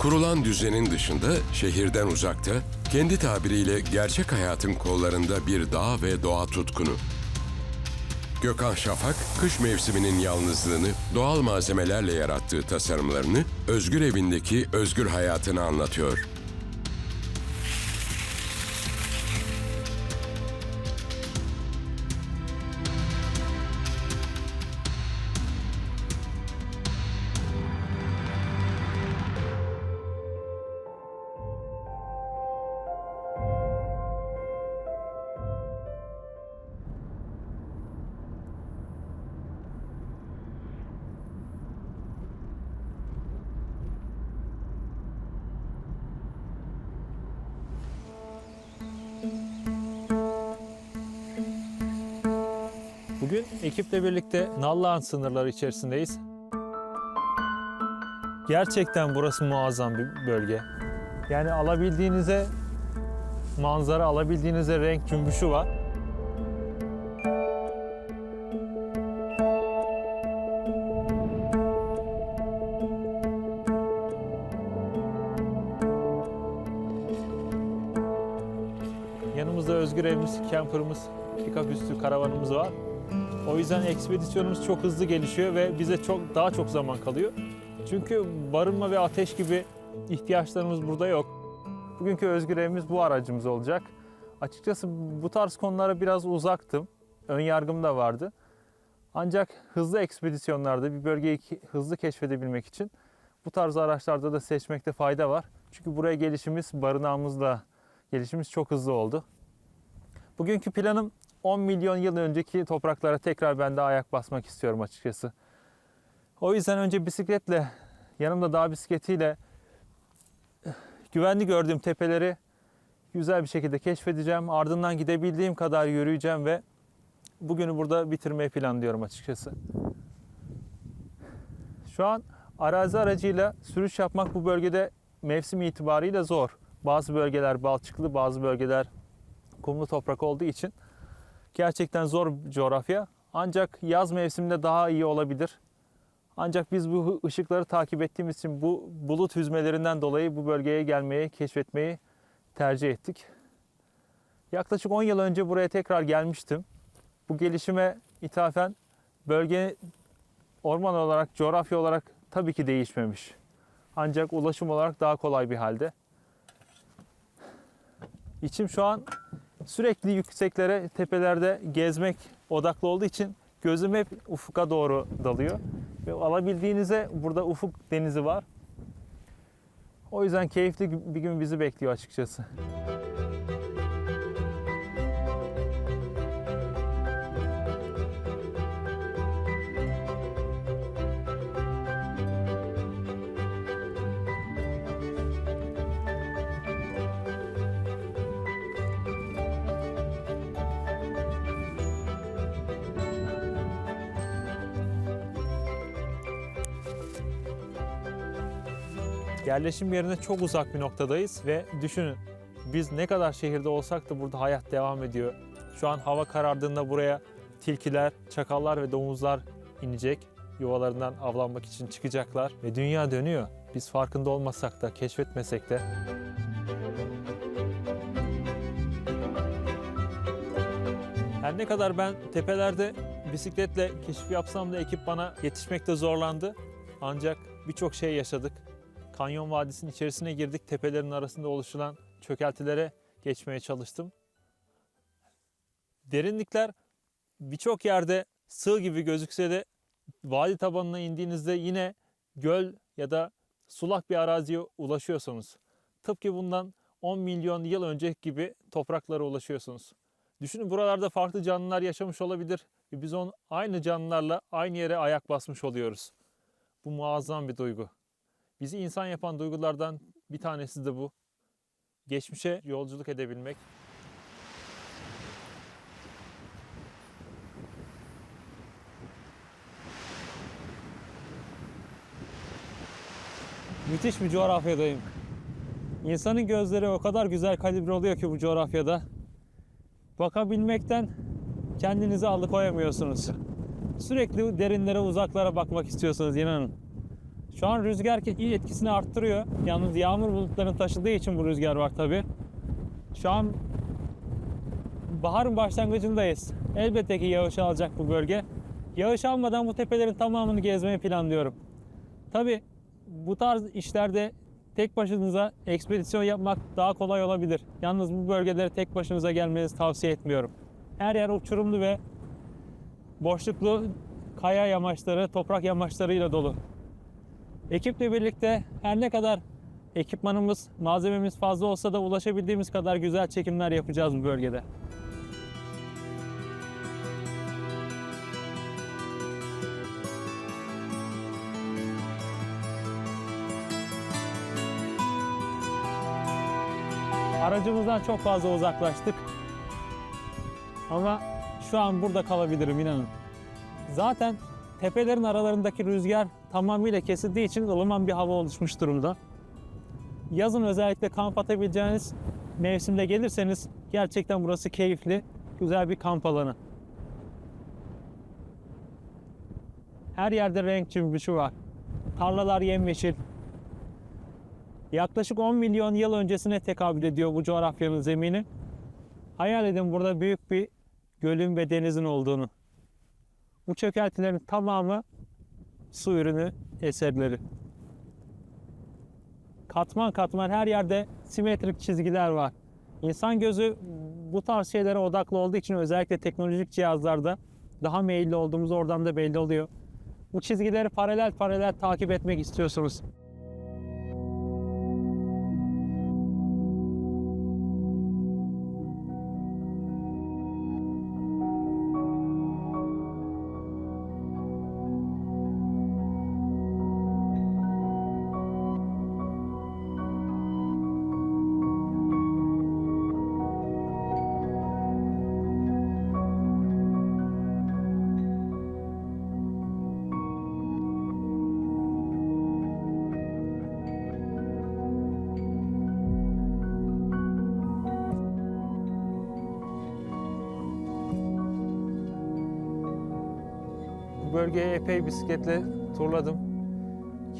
Kurulan düzenin dışında, şehirden uzakta, kendi tabiriyle gerçek hayatın kollarında bir dağ ve doğa tutkunu. Gökhan Şafak, kış mevsiminin yalnızlığını, doğal malzemelerle yarattığı tasarımlarını, özgür evindeki özgür hayatını anlatıyor. Bugün ekiple birlikte Nallıhan sınırları içerisindeyiz. Gerçekten burası muazzam bir bölge. Yani alabildiğinize manzara, alabildiğinize renk cümbüşü var. Yanımızda özgür evimiz, camperımız, pick-up üstü karavanımız var. O yüzden ekspedisyonumuz çok hızlı gelişiyor ve bize çok daha çok zaman kalıyor. Çünkü barınma ve ateş gibi ihtiyaçlarımız burada yok. Bugünkü özgür evimiz bu aracımız olacak. Açıkçası bu tarz konulara biraz uzaktım. Ön yargım da vardı. Ancak hızlı ekspedisyonlarda bir bölgeyi hızlı keşfedebilmek için bu tarz araçlarda da seçmekte fayda var. Çünkü buraya gelişimiz, barınağımızla gelişimiz çok hızlı oldu. Bugünkü planım 10 milyon yıl önceki topraklara tekrar ben de ayak basmak istiyorum açıkçası. O yüzden önce bisikletle, yanımda dağ bisikletiyle eh, güvenli gördüğüm tepeleri güzel bir şekilde keşfedeceğim. Ardından gidebildiğim kadar yürüyeceğim ve bugünü burada bitirmeyi planlıyorum açıkçası. Şu an arazi aracıyla sürüş yapmak bu bölgede mevsim itibariyle zor. Bazı bölgeler balçıklı, bazı bölgeler kumlu toprak olduğu için gerçekten zor coğrafya. Ancak yaz mevsiminde daha iyi olabilir. Ancak biz bu ışıkları takip ettiğimiz için bu bulut hüzmelerinden dolayı bu bölgeye gelmeyi, keşfetmeyi tercih ettik. Yaklaşık 10 yıl önce buraya tekrar gelmiştim. Bu gelişime ithafen bölge orman olarak, coğrafya olarak tabii ki değişmemiş. Ancak ulaşım olarak daha kolay bir halde. İçim şu an sürekli yükseklere, tepelerde gezmek odaklı olduğu için gözüm hep ufuka doğru dalıyor. Ve alabildiğinize burada ufuk denizi var. O yüzden keyifli bir gün bizi bekliyor açıkçası. Yerleşim yerine çok uzak bir noktadayız ve düşünün biz ne kadar şehirde olsak da burada hayat devam ediyor. Şu an hava karardığında buraya tilkiler, çakallar ve domuzlar inecek. Yuvalarından avlanmak için çıkacaklar ve dünya dönüyor. Biz farkında olmasak da, keşfetmesek de. Her ne kadar ben tepelerde bisikletle keşif yapsam da ekip bana yetişmekte zorlandı. Ancak birçok şey yaşadık. Kanyon Vadisi'nin içerisine girdik. Tepelerin arasında oluşulan çökeltilere geçmeye çalıştım. Derinlikler birçok yerde sığ gibi gözükse de vadi tabanına indiğinizde yine göl ya da sulak bir araziye ulaşıyorsunuz. Tıpkı bundan 10 milyon yıl önce gibi topraklara ulaşıyorsunuz. Düşünün buralarda farklı canlılar yaşamış olabilir biz on aynı canlılarla aynı yere ayak basmış oluyoruz. Bu muazzam bir duygu. Bizi insan yapan duygulardan bir tanesi de bu. Geçmişe yolculuk edebilmek. Müthiş bir coğrafyadayım. İnsanın gözleri o kadar güzel kalibre oluyor ki bu coğrafyada. Bakabilmekten kendinizi alıkoyamıyorsunuz. Sürekli derinlere, uzaklara bakmak istiyorsunuz inanın. Şu an rüzgar iyi etkisini arttırıyor. Yalnız yağmur bulutlarının taşıdığı için bu rüzgar var tabi. Şu an baharın başlangıcındayız. Elbette ki yağış alacak bu bölge. Yağış almadan bu tepelerin tamamını gezmeyi planlıyorum. Tabi bu tarz işlerde tek başınıza ekspedisyon yapmak daha kolay olabilir. Yalnız bu bölgelere tek başınıza gelmenizi tavsiye etmiyorum. Her yer uçurumlu ve boşluklu kaya yamaçları, toprak yamaçlarıyla dolu. Ekiple birlikte her ne kadar ekipmanımız, malzememiz fazla olsa da ulaşabildiğimiz kadar güzel çekimler yapacağız bu bölgede. Aracımızdan çok fazla uzaklaştık. Ama şu an burada kalabilirim inanın. Zaten tepelerin aralarındaki rüzgar tamamıyla kesildiği için ılıman bir hava oluşmuş durumda. Yazın özellikle kamp atabileceğiniz mevsimde gelirseniz gerçekten burası keyifli, güzel bir kamp alanı. Her yerde renk cümbüşü var. Tarlalar yemyeşil. Yaklaşık 10 milyon yıl öncesine tekabül ediyor bu coğrafyanın zemini. Hayal edin burada büyük bir gölün ve denizin olduğunu. Bu çökeltilerin tamamı su ürünü eserleri. Katman katman her yerde simetrik çizgiler var. İnsan gözü bu tarz şeylere odaklı olduğu için özellikle teknolojik cihazlarda daha meyilli olduğumuz oradan da belli oluyor. Bu çizgileri paralel paralel takip etmek istiyorsunuz. Bu bölgeyi epey bisikletle turladım.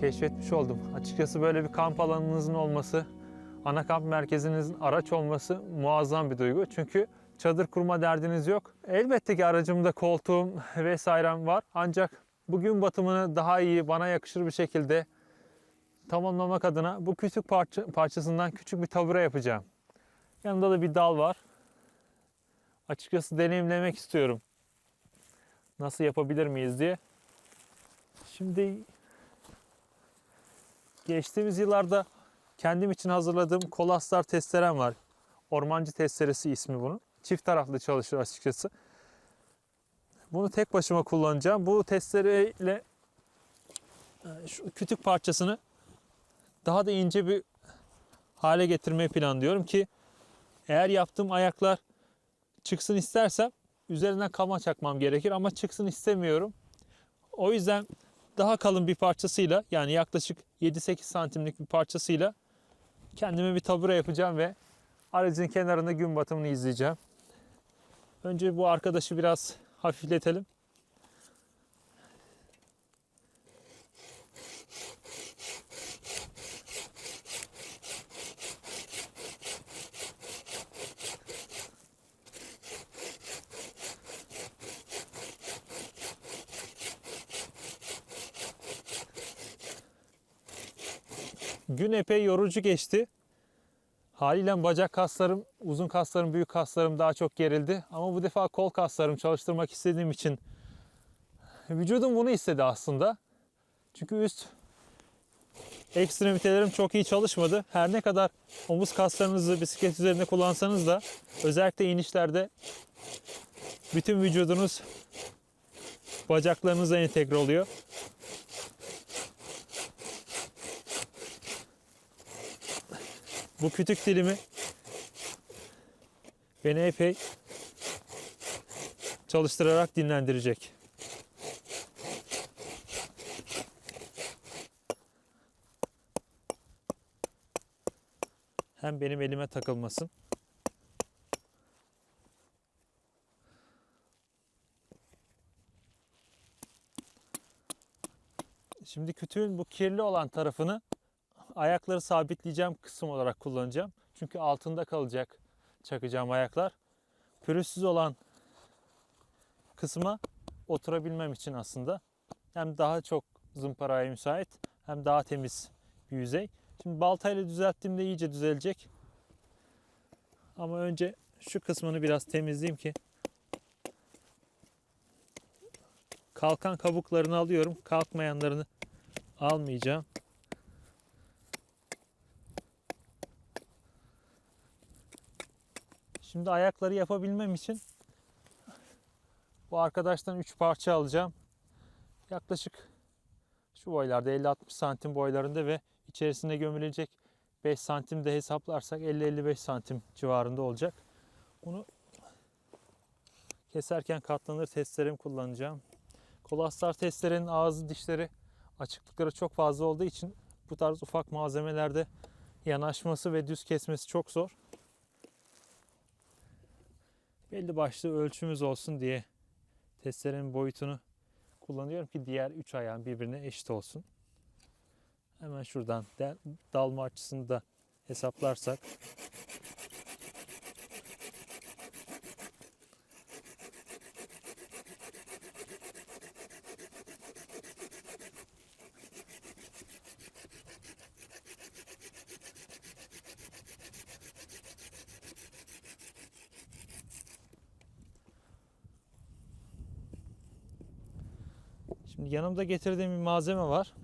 Keşfetmiş oldum. Açıkçası böyle bir kamp alanınızın olması, ana kamp merkezinizin araç olması muazzam bir duygu. Çünkü çadır kurma derdiniz yok. Elbette ki aracımda koltuğum vesairem var. Ancak bugün batımını daha iyi, bana yakışır bir şekilde tamamlamak adına bu küçük parça, parçasından küçük bir tabure yapacağım. Yanında da bir dal var. Açıkçası deneyimlemek istiyorum nasıl yapabilir miyiz diye. Şimdi geçtiğimiz yıllarda kendim için hazırladığım Kolastar testerem var. Ormancı testeresi ismi bunun. Çift taraflı çalışır açıkçası. Bunu tek başıma kullanacağım. Bu testereyle e, şu kütük parçasını daha da ince bir hale getirmeyi planlıyorum ki eğer yaptığım ayaklar çıksın istersem üzerinden kama çakmam gerekir ama çıksın istemiyorum. O yüzden daha kalın bir parçasıyla yani yaklaşık 7-8 santimlik bir parçasıyla kendime bir tabure yapacağım ve aracın kenarında gün batımını izleyeceğim. Önce bu arkadaşı biraz hafifletelim. Gün epey yorucu geçti. Haliyle bacak kaslarım, uzun kaslarım, büyük kaslarım daha çok gerildi. Ama bu defa kol kaslarım çalıştırmak istediğim için vücudum bunu istedi aslında. Çünkü üst ekstremitelerim çok iyi çalışmadı. Her ne kadar omuz kaslarınızı bisiklet üzerinde kullansanız da özellikle inişlerde bütün vücudunuz bacaklarınıza entegre oluyor. Bu kütük dilimi beni epey çalıştırarak dinlendirecek. Hem benim elime takılmasın. Şimdi kütüğün bu kirli olan tarafını ayakları sabitleyeceğim kısım olarak kullanacağım. Çünkü altında kalacak çakacağım ayaklar. Pürüzsüz olan kısma oturabilmem için aslında. Hem daha çok zımparaya müsait hem daha temiz bir yüzey. Şimdi baltayla düzelttiğimde iyice düzelecek. Ama önce şu kısmını biraz temizleyeyim ki kalkan kabuklarını alıyorum. Kalkmayanlarını almayacağım. Şimdi ayakları yapabilmem için bu arkadaştan 3 parça alacağım. Yaklaşık şu boylarda 50-60 santim boylarında ve içerisine gömülecek 5 santim de hesaplarsak 50-55 santim civarında olacak. Bunu keserken katlanır testlerimi kullanacağım. Kolastar testlerin ağzı dişleri açıklıkları çok fazla olduğu için bu tarz ufak malzemelerde yanaşması ve düz kesmesi çok zor. Belli başlı ölçümüz olsun diye testerenin boyutunu kullanıyorum ki diğer üç ayağın birbirine eşit olsun. Hemen şuradan dalma açısını da hesaplarsak Şimdi yanımda getirdiğim bir malzeme var.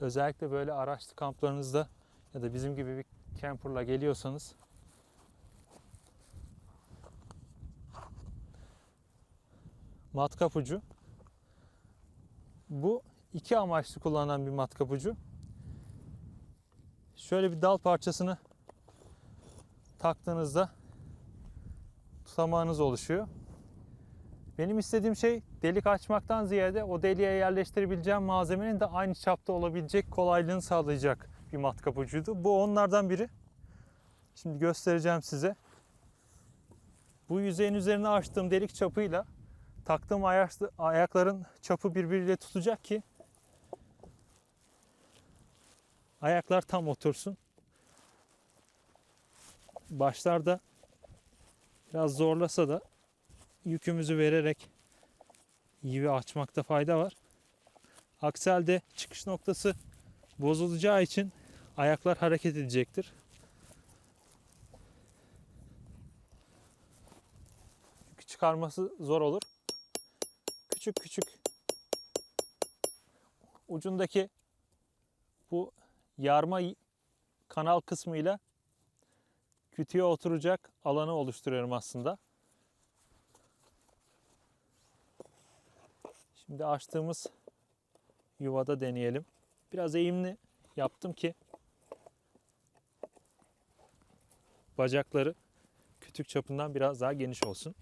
Özellikle böyle araçlı kamplarınızda ya da bizim gibi bir camperla geliyorsanız matkap ucu. Bu iki amaçlı kullanılan bir matkap ucu. Şöyle bir dal parçasını taktığınızda tutamağınız oluşuyor. Benim istediğim şey delik açmaktan ziyade o deliğe yerleştirebileceğim malzemenin de aynı çapta olabilecek kolaylığını sağlayacak bir matkap ucuydu. Bu onlardan biri. Şimdi göstereceğim size. Bu yüzeyin üzerine açtığım delik çapıyla taktığım ayak, ayakların çapı birbiriyle tutacak ki ayaklar tam otursun. Başlarda biraz zorlasa da yükümüzü vererek iyi açmakta fayda var. Aksi halde çıkış noktası bozulacağı için ayaklar hareket edecektir. Çünkü çıkarması zor olur. Küçük küçük ucundaki bu yarma kanal kısmıyla kütüğe oturacak alanı oluşturuyorum aslında. Şimdi açtığımız yuvada deneyelim. Biraz eğimli yaptım ki bacakları kütük çapından biraz daha geniş olsun.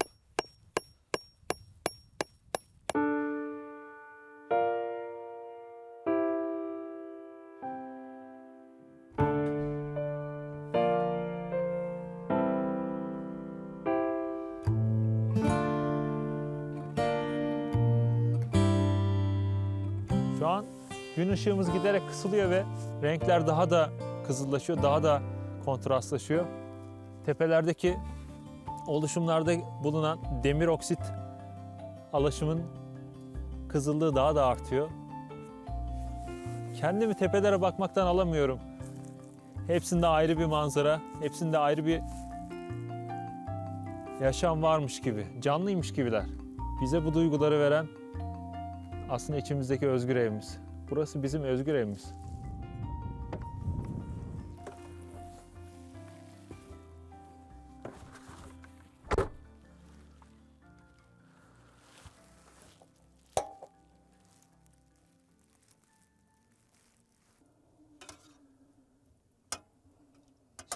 Gün ışığımız giderek kısılıyor ve renkler daha da kızıllaşıyor, daha da kontrastlaşıyor. Tepelerdeki oluşumlarda bulunan demir oksit alaşımın kızıllığı daha da artıyor. Kendimi tepelere bakmaktan alamıyorum. Hepsinde ayrı bir manzara, hepsinde ayrı bir yaşam varmış gibi, canlıymış gibiler. Bize bu duyguları veren aslında içimizdeki özgür evimiz. Burası bizim özgür evimiz.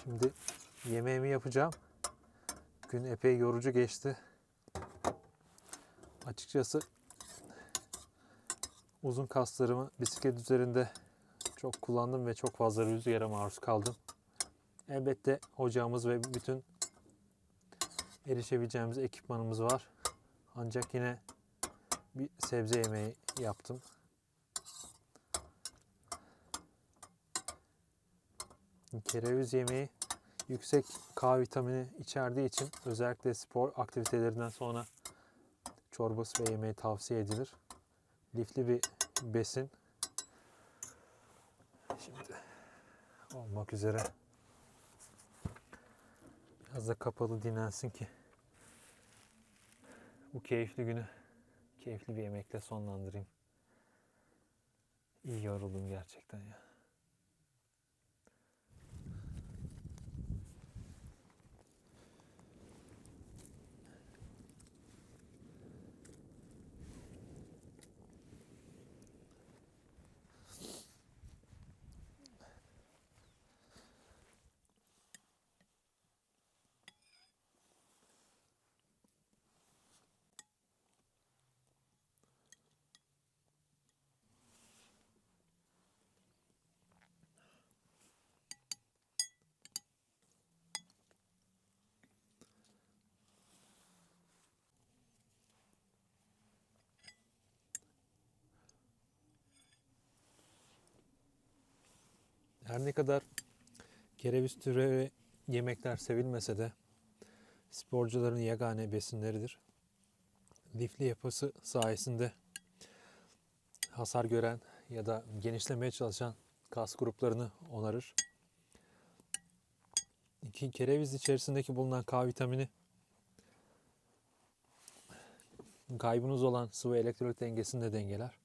Şimdi yemeğimi yapacağım. Gün epey yorucu geçti. Açıkçası uzun kaslarımı bisiklet üzerinde çok kullandım ve çok fazla rüzgara maruz kaldım. Elbette ocağımız ve bütün erişebileceğimiz ekipmanımız var. Ancak yine bir sebze yemeği yaptım. Kereviz yemeği yüksek K vitamini içerdiği için özellikle spor aktivitelerinden sonra çorbası ve yemeği tavsiye edilir. Lifli bir besin. Şimdi olmak üzere. Biraz da kapalı dinlensin ki bu keyifli günü keyifli bir yemekle sonlandırayım. İyi yoruldum gerçekten ya. Her ne kadar kereviz türevi yemekler sevilmese de sporcuların yegane besinleridir. Lifli yapısı sayesinde hasar gören ya da genişlemeye çalışan kas gruplarını onarır. İki kereviz içerisindeki bulunan K vitamini kaybınız olan sıvı elektrolit dengesini de dengeler.